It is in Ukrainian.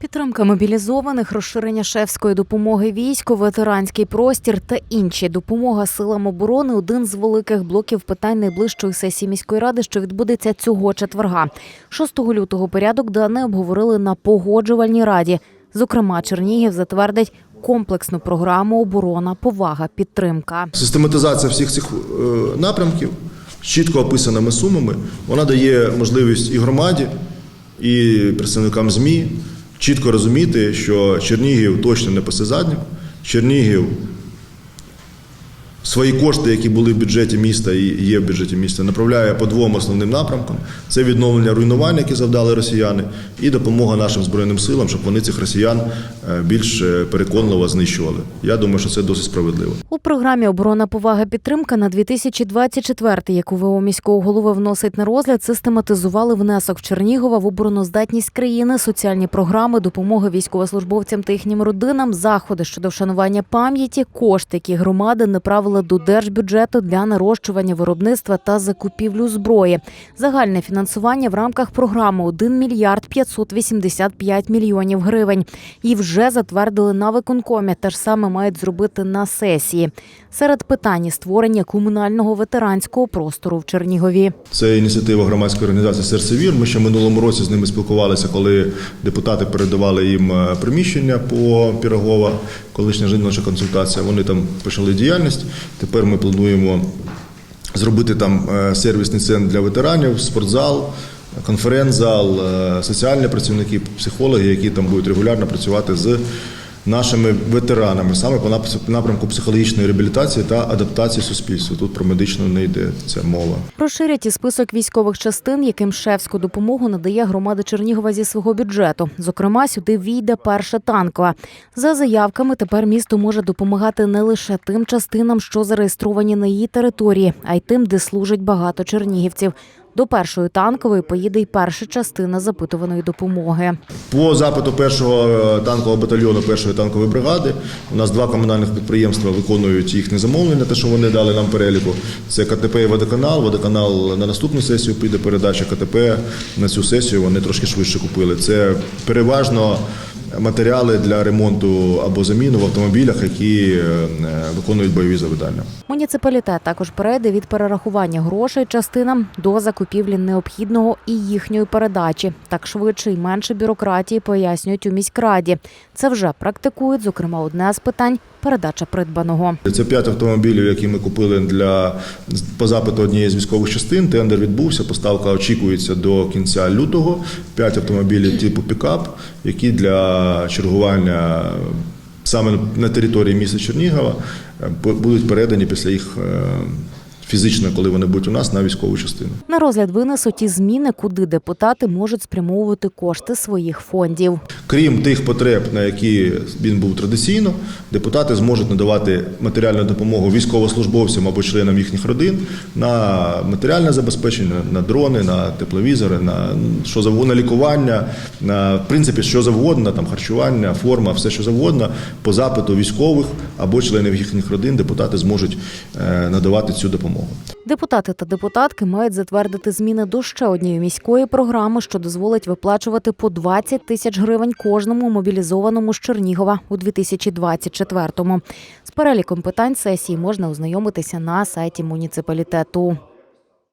Підтримка мобілізованих, розширення шефської допомоги війську, ветеранський простір та інші допомога силам оборони один з великих блоків питань найближчої сесії міської ради, що відбудеться цього четверга. 6 лютого порядок денний обговорили на погоджувальній раді. Зокрема, Чернігів затвердить комплексну програму оборона, повага, підтримка. Систематизація всіх цих е, напрямків з чітко описаними сумами, вона дає можливість і громаді, і представникам ЗМІ чітко розуміти, що Чернігів точно не посезаднів, Чернігів свої кошти, які були в бюджеті міста і є в бюджеті міста, направляє по двом основним напрямкам: це відновлення руйнувань, які завдали росіяни, і допомога нашим збройним силам, щоб вони цих росіян е, більш е, переконливо знищували. Я думаю, що це досить справедливо. У програмі оборона повага підтримка на 2024, яку ВО міського голови вносить на розгляд, систематизували внесок в Чернігова в обороноздатність країни, соціальні програми, допомоги військовослужбовцям та їхнім родинам, заходи щодо вшанування пам'яті, кошти, які громади направили до держбюджету для нарощування виробництва та закупівлю зброї. Загальне фінансування в рамках програми 1 мільярд 585 мільйонів гривень. Її вже затвердили на виконкомі. Те ж саме мають зробити на сесії. Серед питань створення комунального ветеранського простору в Чернігові. Це ініціатива громадської організації Серце Вір. Ми ще минулому році з ними спілкувалися, коли депутати передавали їм е, приміщення по Пірогова, колишня жіноча консультація. Вони там почали діяльність. Тепер ми плануємо зробити там е, сервісний центр для ветеранів, спортзал. Конференц-зал, е, соціальні працівники, психологи, які там будуть регулярно працювати з нашими ветеранами, саме по напрямку психологічної реабілітації та адаптації суспільству. Тут про медичну не йде ця мова. Розширять і список військових частин, яким шефську допомогу надає громада Чернігова зі свого бюджету. Зокрема, сюди війде перша танкова. За заявками, тепер місто може допомагати не лише тим частинам, що зареєстровані на її території, а й тим, де служить багато чернігівців. До першої танкової поїде й перша частина запитуваної допомоги. По запиту першого е, танкового батальйону першої танкової бригади у нас два комунальних підприємства виконують їхнє замовлення, те, що вони дали нам переліку. Це КТП і водоканал. Водоканал на наступну сесію піде передача КТП на цю сесію. Вони трошки швидше купили. Це переважно матеріали для ремонту або заміну в автомобілях, які е, виконують бойові завдання. Муніципалітет також перейде від перерахування грошей частинам до закупівлі необхідного і їхньої передачі. Так швидше і менше бюрократії пояснюють у міськраді. Це вже практикують, зокрема, одне з питань передача придбаного. Це п'ять автомобілів, які ми купили для по запиту однієї з військових частин. Тендер відбувся. Поставка очікується до кінця лютого. П'ять автомобілів типу пікап, які для чергування саме на території міста Чернігова е, будуть передані після їх е, фізично, коли вони будуть у нас на військову частину. На розгляд винесуть і зміни, куди депутати можуть спрямовувати кошти своїх фондів. Крім тих потреб, на які він був традиційно, депутати зможуть надавати матеріальну допомогу військовослужбовцям або членам їхніх родин на матеріальне забезпечення, на дрони, на тепловізори, на що завгодно, на лікування, на в принципі, що завгодно, там харчування, форма, все що завгодно, по запиту військових або членів їхніх родин депутати зможуть е, надавати цю допомогу. Депутати та депутатки мають затвердити зміни до ще однієї міської програми, що дозволить виплачувати по 20 тисяч гривень кожному мобілізованому з Чернігова у 2024-му. З переліком питань сесії можна ознайомитися на сайті муніципалітету.